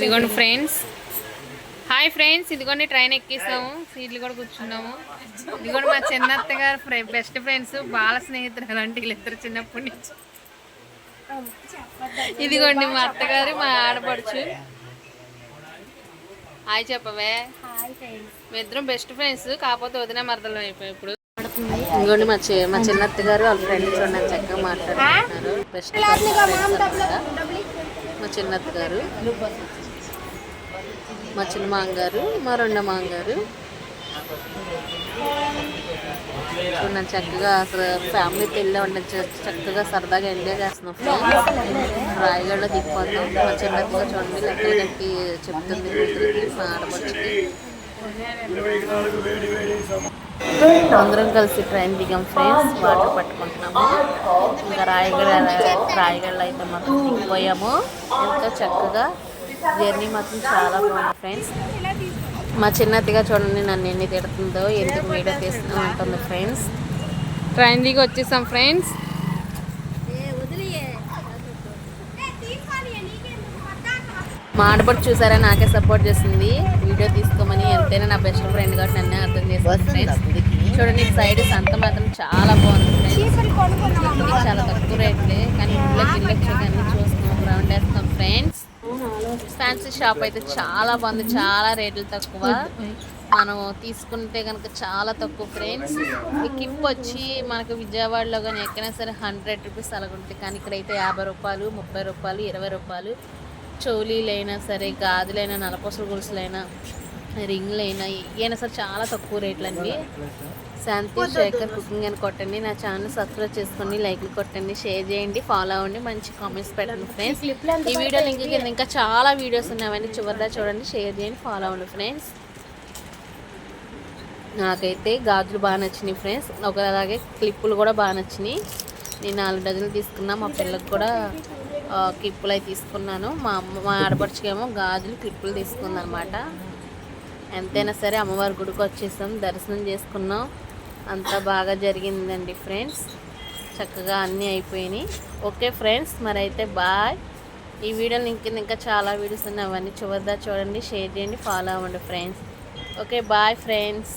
ఇదిగోండి friends. Hi friends ఇదిగోండి train ఎక్కేసాము. సీట్లు కూడా కూర్చున్నాము. ఇదిగోండి మా చిన్నత్త గారు బెస్ట్ ఫ్రెండ్స్ బాల స్నేహితులు అంటే వీళ్ళిద్దరు చిన్నప్పటి నుంచి. ఇదిగోండి మా అత్తగారు మా ఆడపడుచు. హాయ్ చెప్పవే. మీ ఇద్దరం బెస్ట్ ఫ్రెండ్స్ కాకపోతే వదిన మరదలు అయిపోయి ఇప్పుడు. ఇదిగోండి మా చి మా చిన్నత్త గారు వాళ్ళ ఫ్రెండ్ చూడండి చక్కగా మాట్లాడుతున్నారు బెస్ట్ మా చిన్నత్ గారు మా చిన్న మాంగారు మా రెండో మాంగారు చూడండి చక్కగా అసలు ఫ్యామిలీతో పెళ్ళి ఉండే చక్కగా సరదాగా ఎంజాయ్ చేస్తున్నాం రాయగడలో దిగిపోతాం. మా చిన్నత్తగా చూడండి లెక్కలకి చెప్తుంది కూతురికి మా ఆడపడికి అందరం కలిసి ట్రైన్ దిగాం ఫ్రెండ్స్ వాటర్ పట్టుకుంటున్నాము. ఇంకా రాయగడ రాయగడలో అయితే మాత్రం దిగిపోయాము. ఎంతో చక్కగా జర్నీ మాత్రం చాలా బాగుంది ఫ్రెండ్స్ మా చిన్నతిగా చూడండి నన్ను ఎన్ని తిడుతుందో ఎందుకు వీడియో తీస్తూ ఉంటుంది ఫ్రెండ్స్ ట్రైన్ దిగి వచ్చేసాం ఫ్రెండ్స్ మా ఆడపడి చూసారా? నాకే సపోర్ట్ చేసింది. వీడియో తీసుకోమని ఎంతైనా నా బెస్ట్ ఫ్రెండ్ కాబట్టి నన్నే అర్థం ఫ్రెండ్స్ చూడండి సైడ్ సంత మాత్రం చాలా బాగుంది చాలా తక్కువ రేట్లే కానీ ఇంట్లో గిల్లొచ్చు కానీ చూస్తున్నాం రౌండ్ వేస్తాం ఫ్రెండ్స్ ఫ్యాన్సీ షాప్ అయితే చాలా బాగుంది చాలా రేట్లు తక్కువ. మనం తీసుకుంటే కనుక చాలా తక్కువ ఫ్రెండ్స్ ఈ కిప్ వచ్చి మనకు విజయవాడలో కానీ ఎక్కడైనా సరే హండ్రెడ్ రూపీస్ అలాగ ఉంటుంది కానీ ఇక్కడైతే యాభై రూపాయలు ముప్పై రూపాయలు ఇరవై రూపాయలు చౌలీలైనా సరే గాజులైనా నలపసలు గొలుసులైనా రింగ్లైనా ఏమైనా సరే చాలా తక్కువ రేట్లు అండి శాంతి శేఖర్ కుకింగ్ అని కొట్టండి నా ఛానల్ సబ్స్క్రైబ్ చేసుకోండి లైక్లు కొట్టండి షేర్ చేయండి ఫాలో అవ్వండి మంచి కామెంట్స్ పెట్టండి ఫ్రెండ్స్. ఈ వీడియో లింక్ కింద ఇంకా చాలా వీడియోస్ ఉన్నాయి అవన్నీ చివరిదా చూడండి షేర్ చేయండి ఫాలో అవ్వండి ఫ్రెండ్స్. నాకైతే గాజులు బాగా నచ్చినాయి ఫ్రెండ్స్. ఒక అలాగే క్లిప్పులు కూడా బాగా నచ్చినాయి. నేను నాలుగు డజన్లు తీసుకున్నా మా పిల్లలకు కూడా క్లిప్పులు అవి తీసుకున్నాను. మా అమ్మ మా ఆడపడుచుకేమో గాజులు క్లిప్పులు తీసుకుంది అనమాట ఎంతైనా సరే అమ్మవారి గుడికి వచ్చేసాం దర్శనం చేసుకున్నాం. అంతా బాగా జరిగిందండి ఫ్రెండ్స్. చక్కగా అన్నీ అయిపోయినాయి. ఓకే ఫ్రెండ్స్ మరి అయితే బాయ్. ఈ వీడియో లింక్ ఇంకా చాలా వీడియోస్ ఉన్నాయి. అవన్నీ చివరిదా చూడండి షేర్ చేయండి ఫాలో అవ్వండి ఫ్రెండ్స్. Okay bye friends.